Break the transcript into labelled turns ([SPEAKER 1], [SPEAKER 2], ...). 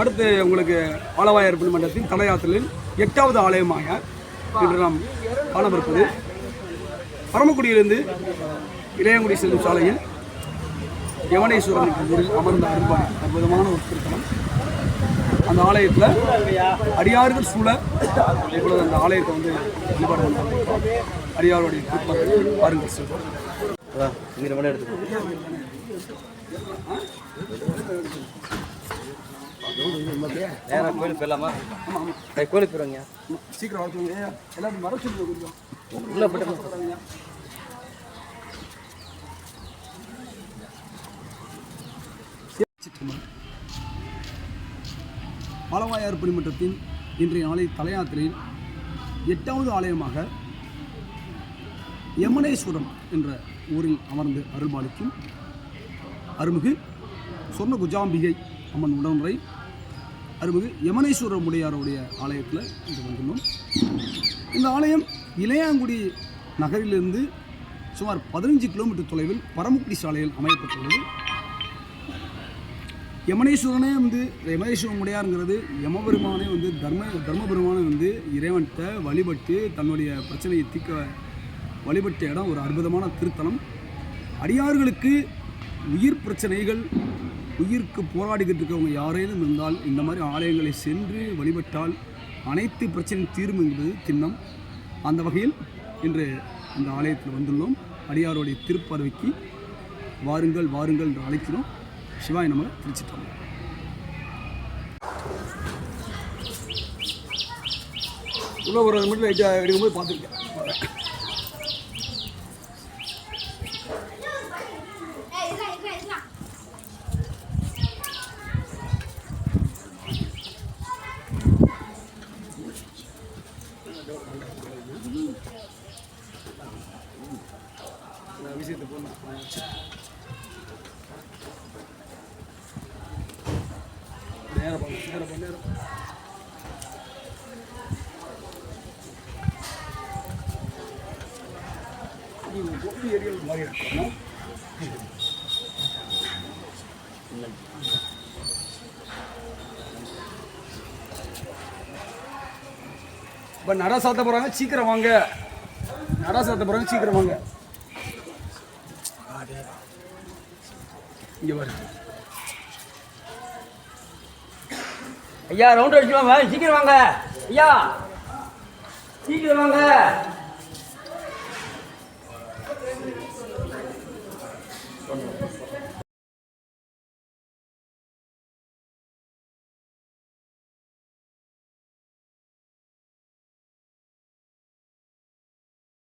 [SPEAKER 1] அடுத்து உங்களுக்கு ஆலவாயர் மன்றத்தின் தலையாத்திரில் எட்டாவது ஆலயமாக இன்று நாம் காணவிருப்பது. பரமக்குடியிலிருந்து இளையங்குடி செல்லும் சாலையில் யவனேஸ்வரன் ஊரில் அமர்ந்த அருள்பாய் அற்புதமான ஒரு திருத்தலம். அந்த ஆலயத்தில் அடியார்கள் சூழ இப்பொழுது அந்த ஆலயத்தை வந்து வழிபாடு பண்ணுறாங்க அடியாருடைய திருப்பத்தை பாருங்கள் செல்வோம்
[SPEAKER 2] அதான் நேராக கோயிலுக்கு போயிடலாமா? கை கோயிலுக்கு போயிடுவாங்க.
[SPEAKER 1] சீக்கிரம் சொல்லுங்க. எல்லாரும் சொல்லுங்க கொஞ்சம்.
[SPEAKER 2] உள்ளே போயிட்டு
[SPEAKER 1] ஆலவாயார் பணிமன்றத்தின் இன்றைய நாளை தலையாத்திரையில் எட்டாவது ஆலயமாக யமனேஸ்வரம் என்ற ஊரில் அமர்ந்து அருள்பாலிக்கும் அருள்மிகு சொர்ண குஜாம்பிகை அம்மன் உடனுரை அருள்மிகு யமனேஸ்வர முடியாருடைய ஆலயத்தில் இன்று வந்துள்ளோம் இந்த ஆலயம் இளையாங்குடி நகரிலிருந்து சுமார் பதினஞ்சு கிலோமீட்டர் தொலைவில் பரமக்குடி சாலையில் அமையப்பட்டுள்ளது. யமனேஸ்வரனே வந்து யமனேஸ்வர முடியாருங்கிறது யமபெருமானே வந்து தர்ம தர்மபெருமானை வந்து இறைவன்கிட்ட வழிபட்டு தன்னுடைய பிரச்சனையை தீர்க்க வழிபட்ட இடம் ஒரு அற்புதமான திருத்தலம். அடியார்களுக்கு உயிர் பிரச்சனைகள் உயிருக்கு போராடிக்கிட்டு இருக்கவங்க யாரேனும் இருந்தால் இந்த மாதிரி ஆலயங்களை சென்று வழிபட்டால் அனைத்து பிரச்சனையும் தீரும் என்பது திண்ணம். அந்த வகையில் இன்று இந்த ஆலயத்தில் வந்துள்ளோம். அடியாருடைய திருப்பறவைக்கு வாருங்கள் வாருங்கள் என்று அழைக்கிறோம். சிவாய் நம்ம திருச்சிட்டோம் உள்ள ஒரு மட்டும் லைட்டாக எடுக்கும்போது பார்த்துருக்கேன். விஷயத்தை போடணும். நேரம் பண்ணு நேரம் நேரம் கொண்டு எரியல் மாதிரி இருக்கணும். இப்போ சாத்த போகிறாங்க சீக்கிரம் வாங்க. நட சாத்த போகிறாங்க சீக்கிரம் வாங்க. மாடு இங்கே வர
[SPEAKER 2] ஐயா ரவுண்ட் அடிச்சு வாங்க. சீக்கிரம் வாங்க. ஐயா சீக்கிரம் வாங்க.